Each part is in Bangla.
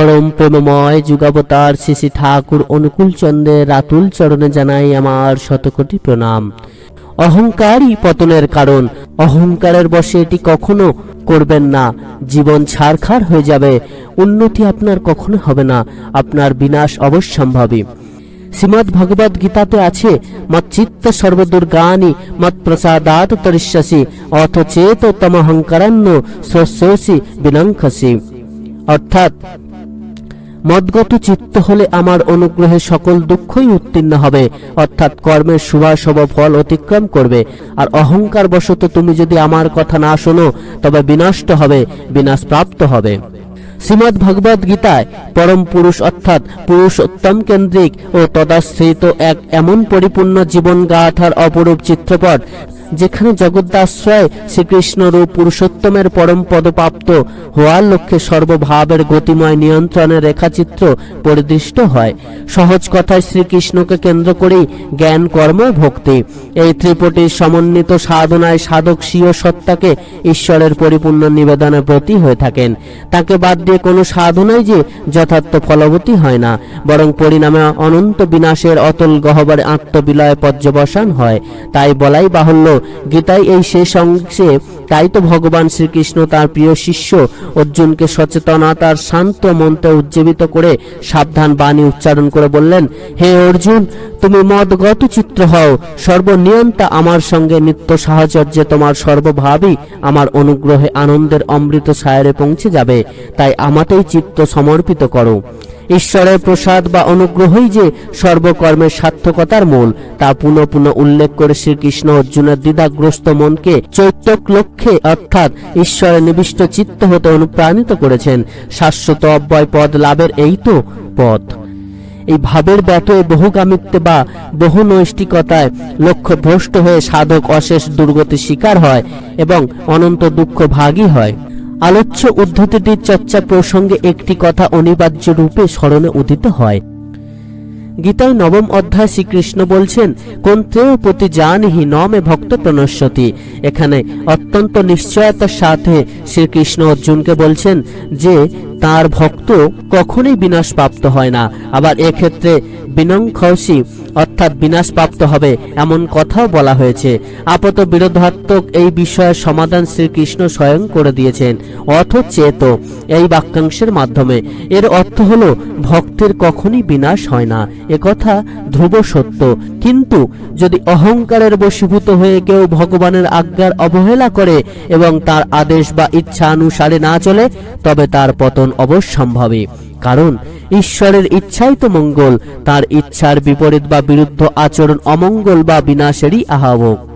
পরম প্রেমময় যুগাবতার শ্রী ঠাকুর অনুকূল চন্দ্রের রাতুল চরণে জানাই আমার শতকোটি প্রণাম। অহংকারই পতনের কারণ। অহংকারের বশে এটি কখনো করবেন না। জীবন ছারখার হয়ে যাবে। উন্নতি আপনার কখনো হবে না। আপনার বিনাশ অবশ্যম্ভাবী। শ্রীমদ ভগবদ গীতাতে আছে মচ্চিত্ত সর্বদুর্গানি মত প্রসাদাত তরিষ্যসি, অথ চেত তমহংকারান্ন স্বস্যসি বিনঙ্খসি অর্থাৎ মদগত চিত্ত হলে আমার অনুগ্রহে সকল দুঃখই উত্তীর্ণ হবে। অর্থাৎ কর্মের শুভাশুভ ফল অতিক্রম করবে। আর অহংকার বশত তুমি যদি আমার কথা না শোনো, তবে বিনষ্ট হবে, বিনাশ প্রাপ্ত হবে। শ্রীমদ ভগবদ গীতায় পরম পুরুষ অর্থাৎ পুরুষোত্তম কেন্দ্রিক ও তদাশ্রিত এক এমন পরিপূর্ণ জীবন গাথার অপরূপ চিত্রপট যেখানে জগদ্দাশ্রয় শ্রীকৃষ্ণ রূপ পুরুষোত্তমের পরম পদপ্রাপ্ত হওয়ার লক্ষ্যে সর্বভাবের গতিময় নিয়ন্ত্রণের রেখাচিত্র পরিদৃষ্ট হয়। সহজ কথায় শ্রীকৃষ্ণকে কেন্দ্র করেই জ্ঞান, কর্ম ভক্তি। এই ত্রিপটির সমন্বিত সাধনায় সাধক স্বীয় সত্তাকে ঈশ্বরের পরিপূর্ণ নিবেদনের প্রতি হয়ে থাকেন। তাকে বাদ দিয়ে কোনো সাধনাই যে যথার্থ ফলবতী হয় না, বরং পরিণামে অনন্ত বিনাশের অতল গহ্বরে আত্মবিলয় পর্যবসান হয়। তাই বলাই বাহুল্য গীতায় এই শেষ অংশে, তাই তো ভগবান শ্রীকৃষ্ণ তার প্রিয় শিষ্য অর্জুনকে সচেতনতার শান্ত মন্ত্রে উজ্জীবিত করে সাবধান বাণী উচ্চারণ করে বললেন, হে অর্জুন, তুমি মদগত চিত্র হও। সর্বনিয়ন্তা আমার সঙ্গে নিত্য সাহচর্যে তোমার সর্বভাবই আমার অনুগ্রহে আনন্দের অমৃত সায়রে পৌঁছে যাবে। তাই আমাতেই চিত্ত সমর্পিত করো। ঈশ্বরের প্রসাদ বা অনুগ্রহই যে সর্বকর্মের সার্থকতার মূল, তা পুনঃ পুনঃ উল্লেখ করে শ্রীকৃষ্ণ অর্জুনের দ্বিধাগ্রস্ত মনকে চৈতক লক্ষ্যে, অর্থাৎ ঈশ্বরের নিবিষ্ট চিত্ত হতে অনুপ্রাণিত করেছেন। শাশ্বত অব্যয় পদ লাভের এই তো পথ। এই ভাবের ব্যতয়ে বহুগামিত্বে বা বহু নৈষ্টিকতায় লক্ষ্য ভ্রষ্ট হয়ে সাধক অশেষ দুর্গতির শিকার হয় এবং অনন্ত দুঃখ ভাগী হয়। আলোচ্য উদ্ধতিটির চর্চা প্রসঙ্গে একটি কথা অনিবার্য রূপে স্মরণে উদিত হয়। গীতায় নবম অধ্যায় শ্রীকৃষ্ণ বলছেন কন্ত্রেয় প্রতি জানহি নমে ভক্ত প্রণশ্যতি এখানে অত্যন্ত নিশ্চয়তার সাথে শ্রীকৃষ্ণ অর্জুনকে বলছেন যে তার ভক্ত কখনোই বিনাশ প্রাপ্ত হয় না। আবার এক্ষেত্রে বিনংখসি অর্থাৎ বিনাশ প্রাপ্ত হবে এমন কথাও বলা হয়েছে। আপাত বিরোধাত্মক এই বিষয়ের সমাধান শ্রীকৃষ্ণ স্বয়ং করে দিয়েছেন। অথ চেত, এই বাক্যাংশের মাধ্যমে। এর অর্থ হলো, ভক্তের কখনই বিনাশ হয় না। একথা ধ্রুব সত্য। কিন্তু যদি অহংকারের বশীভূত হয়ে কেউ ভগবানের আজ্ঞার অবহেলা করে এবং তার আদেশ বা ইচ্ছা অনুসারে না চলে তবে তার পতন অবশ্যম্ভাবী। কারণ, ঈশ্বরের ইচ্ছাই তো মঙ্গল, তার ইচ্ছার বিপরীত বা বিরুদ্ধ আচরণ অমঙ্গল বা বিনাশেরই আহ্বাবক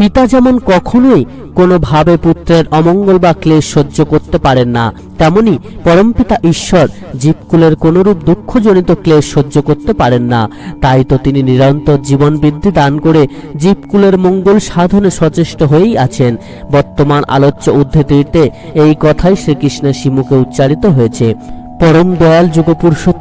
পিতা যেমন কখনোই কোনোভাবে পুত্রের অমঙ্গল বা ক্লেশ সহ্য করতে পারেন না, তেমনি পরমপিতা ঈশ্বর জীবকুলের কোনরূপ দুঃখজনিত ক্লেশ সহ্য করতে পারেন না। তাই তো তিনি নিরন্তর জীবন বৃদ্ধি দান করে জীবকুলের মঙ্গল সাধনে সচেষ্ট হয়েই আছেন। বর্তমান আলোচ্য উদ্ধৃতিতে এই কথাই শ্রীকৃষ্ণের শিমুখে উচ্চারিত হয়েছে। পরম দয়াল যুগ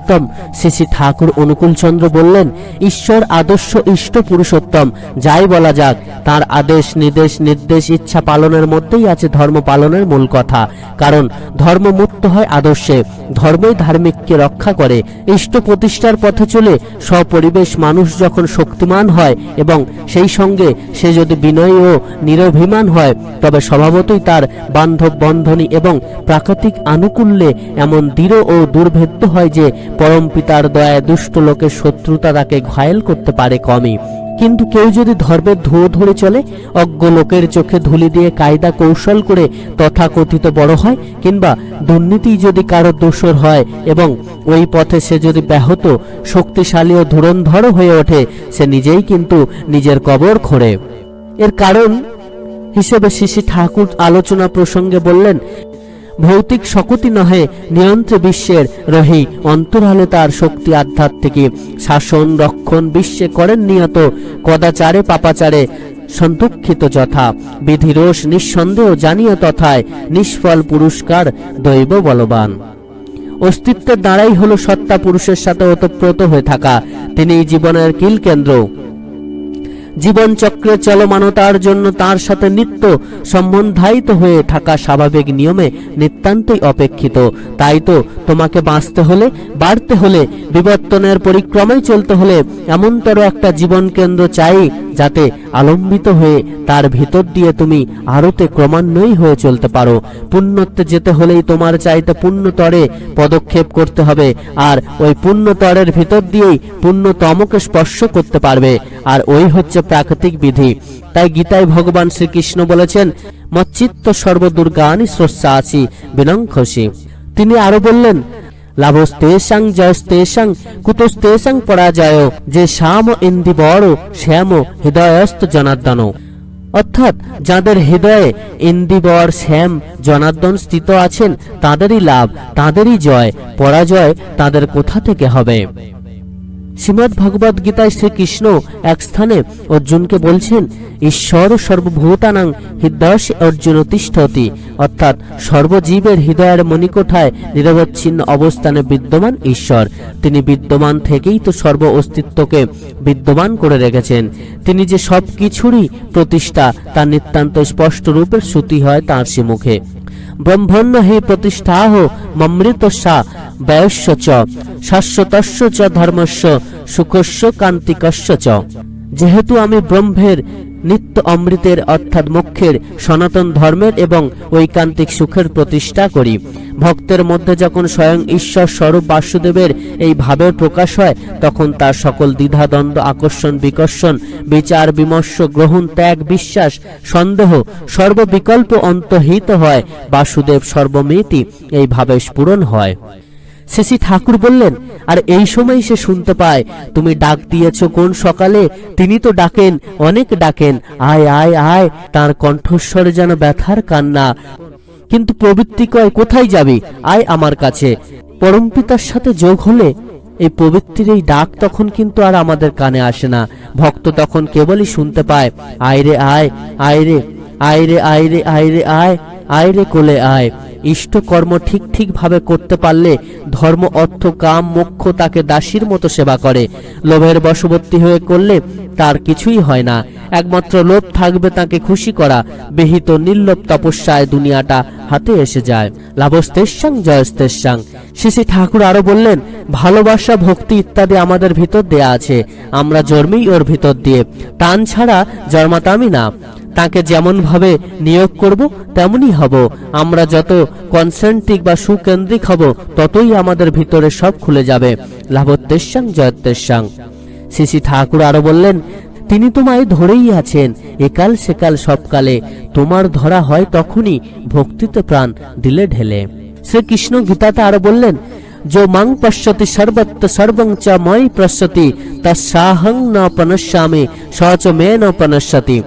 পুরুষোত্তম শ্রী ঠাকুর অনুকূলচন্দ্র বললেন, ঈশ্বর আদর্শ ইষ্ট পুরুষোত্তম। যাই বলা যাক, তার আদেশ, নির্দেশ নির্দেশ, ইচ্ছা পালনের মধ্যেই আছে ধর্ম পালনের মূল কথা। কারণ ধর্ম মুক্ত হয় আদর্শে, ধর্মই ধার্মিককে রক্ষা করে। ইষ্ট প্রতিষ্ঠার পথে চলে স্বপরিবেশ মানুষ যখন শক্তিমান হয় এবং সেই সঙ্গে সে যদি বিনয়ী ও নিরভিমান হয়, তবে স্বভাবতই তার বান্ধব বন্ধনী এবং প্রাকৃতিক আনুকূল্যে এমন দৃঢ় ও দুর্ভেদ্য হয় যে পরম পিতার দয়ায় দুষ্ট লোকের শত্রুতা তাকে ঘায়েল করতে পারে কমই। কিন্তু কেউ যদি ধর্মের ধুয়ো ধরে চলে, অজ্ঞ লোকের চোখে ধুলি দিয়ে কায়দা কৌশল করে তথাকথিত বড় হয়, কিংবা দুর্নীতি যদি কারও দোষর হয় এবং ওই পথে সে যদি ব্যাহত, শক্তিশালী ও ধুরন্ধর হয়ে ওঠে, সে নিজেই কিন্তু নিজের কবর খোঁড়ে। এর কারণ হিসেবে শিশি ঠাকুর আলোচনা প্রসঙ্গে বললেন ভৌতিক শকতি নহে, নিয়ন্ত্র বিশ্বের রহি। অন্তরালে তার শক্তি আধ্যাত্মিকে শাসন, রক্ষণ বিশ্বে করেন নিয়ত, কদাচারে পাপাচারে সন্তুক্ষিত যথা। বিধিরোষ নিঃসন্দেহ জানিও তথায়, নিষ্ফল পুরস্কার দৈব বলবান। অস্তিত্বের দ্বারাই হলো সত্তা পুরুষের সাথে ওতপ্রোত হয়ে থাকা। তিনি জীবনের কিল কেন্দ্র। জীবন চক্রে চলমানতার জন্য তার সাথে নিত্য সম্বন্ধায়িত হয়ে থাকা স্বাভাবিক নিয়মে নিতান্তই অপেক্ষিত। তাই তো তোমাকে বাঁচতে হলে, বাড়তে হলে, বিবর্তনের পরিক্রমায় চলতে হলে এমনতর একটা জীবন কেন্দ্র চাই যাতে আলম্বিত হয়ে তার ভিতর দিয়ে তুমি আরতে ক্রমান্বয়ী হয়ে চলতে পারো। পুণ্যত্বে যেতে হলেই তোমার চাইতে পুণ্যতরে পদক্ষেপ করতে হবে, আর ওই পুণ্যতরের ভিতর দিয়েই পুণ্যতমকে স্পর্শ করতে পারবে, আর ওই হচ্ছে প্রাকৃতিক বিধি। তাই গীতায় ভগবান শ্রীকৃষ্ণ বলেছেন, মচ্চিত্ত সর্বদুর্গানি স্রস্যাসি বিনঙ্খসি তিনি আরও বললেন লাভস্তেষাং জয়স্তেষাং কুতস্তেষাং পরাজয়। যে শ্যাম ইন্দি বড়, শ্যাম হৃদয়স্ত জনার্দন। অর্থাৎ যাদের হৃদয়ে ইন্দিবর শ্যাম, জনার্দন স্থিত আছেন, তাদেরই লাভ, তাদেরই জয়, পরাজয় তাদের কোথা থেকে হবে? শ্রীমদ ভগবদ গীতায় শ্রীকৃষ্ণ এক স্থানে অর্জুনকে বলছেন, ঈশ্বর সর্বভূতানাং হৃদয়স অর্জুন তিষ্ঠতি। অর্থাৎ সর্বজীবের হৃদয়ের মণিকোঠায় নিরবচ্ছিন্ন অবস্থানে বিদ্যমান ঈশ্বর। তিনি বিদ্যমান থেকেই তো সর্ব অস্তিত্বকে বিদ্যমান করে রেখেছেন। তিনি যে সব কিছুরই প্রতিষ্ঠা তার নিতান্ত স্পষ্ট রূপের শ্রুতি হয় তাঁর সে মুখে ব্রহ্মণ্য হে প্রতিষ্ঠাহ মমৃতস্যা ব্যয়স্য চ শাশ্বতস্য চ ধর্মস্য সুখস্য কান্তিকস্য চ। যেহেতু আমি ব্রহ্মের নিত্য অমৃতের অর্থাৎ মোক্ষের সনাতন ধর্মের এবং ঐকান্তিক সুখের প্রতিষ্ঠা করি। ভক্তের মধ্যে যখন স্বয়ং ঈশ্বর স্বরূপ বাসুদেবের এই ভাবের প্রকাশ হয়, তখন তার সকল দ্বিধাদ্বন্দ্ব, আকর্ষণ, বিকর্ষণ, বিচার, বিমর্ষ, গ্রহণ, ত্যাগ, বিশ্বাস, সন্দেহ সর্ববিকল্প অন্তহিত হয়। বাসুদেব সর্বমেতি এই ভাবে স্ফুরণ হয়। শেষি ঠাকুর বললেন, আর এই সময় সে শুনতে পায়, তুমি ডাক দিয়েছ কোন সকালে? তিনি তো ডাকেন, অনেক ডাকেন। আয় আয় আয়, তার কণ্ঠস্বরে যেন ব্যথার কান্না। কিন্তু প্রবৃত্তি কয় কোথায় যাবি? আয় আমার কাছে। পরমপিতার সাথে যোগ হলে এই প্রবৃত্তির এই ডাক তখন কিন্তু আর আমাদের কানে আসে না। ভক্ত তখন কেবলই শুনতে পায়, আয় রে, আয় আয় রে আয় রে আয় রে আয় রে, আয় আয় রে কোলে আয়। ইষ্ট কর্ম ঠিক ঠিক ভাবে করতে পারলে ধর্ম, অর্থ, কাম, মোক্ষ তাকে দাসীর মতো সেবা করে। লোভের বশবর্তী হয়ে করলে তার কিছুই হয় না। একমাত্র লোভ থাকবে তাকে খুশি করা। বিহিত নির্লোভ তপস্যায় দুনিয়াটা হাতে এসে যায়। লাভস্তেশ্যাং জয়স্তেশ্যাং শ্রী ঠাকুর আরও বললেন, ভালোবাসা, ভক্তি ইত্যাদি আমাদের ভিতর দেয়া আছে। আমরা জন্মেই ওর ভিতর দিয়ে। টান ছাড়া জন্মাতামই না। তাকে যেমন ভাবে নিয়োগ করব তেমনই হব। আমরা যত কনসেন্ট্রিক বা সুকেন্দ্রিক হব, ততই আমাদের ভিতরে সব খুলে যাবে। লাভোত্তেশ্যাং জয়ত্তেশ্যাং শ্রী ঠাকুর আরও বললেন, তিনি তোমায় ধরেই আছেন। একাল সেকাল সবকালে। তোমার ধরা হয় তখনই ভক্তিতে প্রাণ দিলে ঢেলে। শ্রীকৃষ্ণ গীতাতে আরও বললেন जो মাং পশ্যতি সর্বত্র সর্বং ময়ি পশ্যতি, তৎসাহং ন পনশ্যামি, স চ মে ন পনশ্যতি।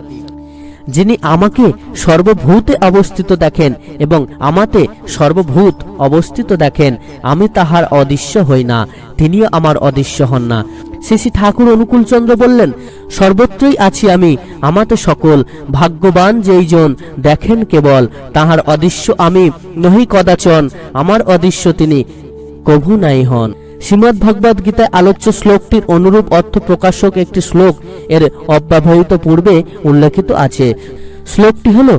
যিনি আমাকে সর্বভূতে অবস্থিত দেখেন এবং আমাতে সর্বভূত অবস্থিত দেখেন, আমি তাহার অদৃশ্য হই না, তিনিও আমার অদৃশ্য হন না। শ্রী ঠাকুর অনুকূলচন্দ্র বললেন, সর্বত্রই আছি আমি, আমাতে সকল ভাগ্যবান যেইজন দেখেন কেবল, তাহার অদৃশ্য আমি নহি কদাচন, আমার অদৃশ্য তিনি কভু নাই হন। শ্রীমদ ভগবদ গীতায় আলোচ্য শ্লোকটির অনুরূপ অর্থ প্রকাশক একটি শ্লোক এর অব্যবহিত পূর্বে উল্লেখিত আছে। শ্লোকটি হল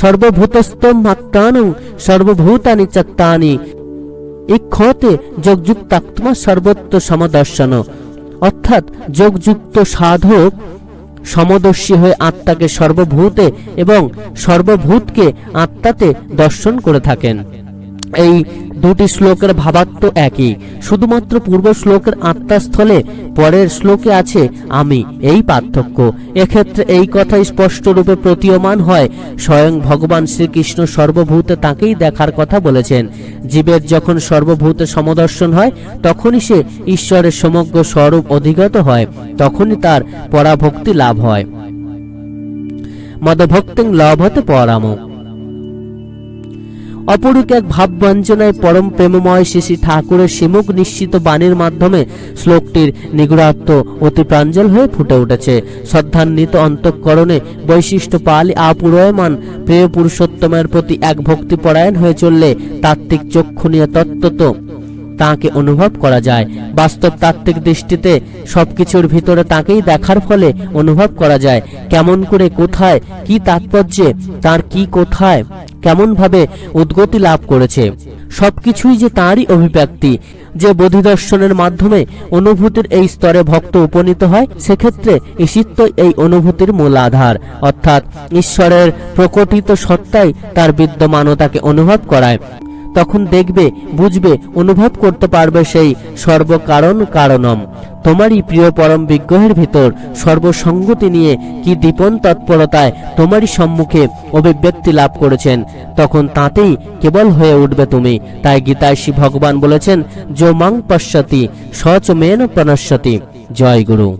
সর্বভূতস্থ মাত্রানং সর্বভূতানি চাত্তানি। ইক্ষতে যোগযুক্তাত্মা সর্বত্র সমদর্শন। অর্থাৎ যোগযুক্ত সাধক সমদর্শী হয়ে আত্মাকে সর্বভূতে এবং সর্বভূতকে আত্মাতে দর্শন করে থাকেন। এই দুটি শ্লোকের ভাবার্থ একই। শুধুমাত্র পূর্ব শ্লোকের আত্মাস্থলে পরের শ্লোকে আছে আমি, এই পার্থক্য। এক্ষেত্রে এই কথা স্পষ্ট রূপে প্রতীয়মান হয়। স্বয়ং ভগবান শ্রীকৃষ্ণ সর্বভূতে তাকেই দেখার কথা বলেছেন। জীবের যখন সর্বভূতে সমদর্শন হয়, তখনই সে ঈশ্বরের সমগ্র স্বরূপ অধিগত হয়, তখনই তার পরাভক্তি লাভ হয়। মদভক্তিং লভতে পরামো। অপরূপ এক ভাববঞ্চনায় পরম প্রেমময় শ্রী ঠাকুরের শিমুখ নিশ্চিত বাণীর মাধ্যমে শ্লোকটির নিগুড়াত্ম অতি প্রাঞ্জল হয়ে ফুটে উঠেছে। শ্রদ্ধান্বিত অন্তঃকরণে বৈশিষ্ট্য পালি আপুরয়মান প্রিয় পুরুষোত্তমের প্রতি এক ভক্তিপরায়ণ হয়ে চললে তাত্ত্বিক চক্ষু তত্ত্ব তাকে অনুভব করা যায়। বাস্তব তাত্ত্বিক দৃষ্টিতে সবকিছুর ভিতরে তাকেই দেখার ফলে অনুভব করা যায়। কেমন করে কোথায় কি তাৎপর্যে, তার কি কোথায় কেমন ভাবে উদ্গতি লাভ করেছে। সবকিছুই যে তাঁরই অভিব্যক্তি, যে বোধিদর্শনের মাধ্যমে অনুভূতির এই স্তরে ভক্ত উপনীত হয়, সেক্ষেত্রে ঈশিত্ব এই অনুভূতির মূল আধার। অর্থাৎ ঈশ্বরের প্রকটিত সত্তাই তার বিদ্যমানতাকে অনুভব করায়। তখন দেখবে, বুঝবে, অনুভব করতে পারবে সেই সর্বকারণ কারণম। তোমারই প্রিয় পরম বিগ্রহের ভিতর সর্বসঙ্গতি নিয়ে কি দীপন তৎপরতায় তোমারই সম্মুখে অভিব্যক্তি লাভ করেছেন, তখন তাতেই কেবল হয়ে উঠবে তুমি। তাই গীতায় শ্রী ভগবান বলেছেন, যো মাং পশ্যতি সচ প্রণশ্যতি। জয় গুরু।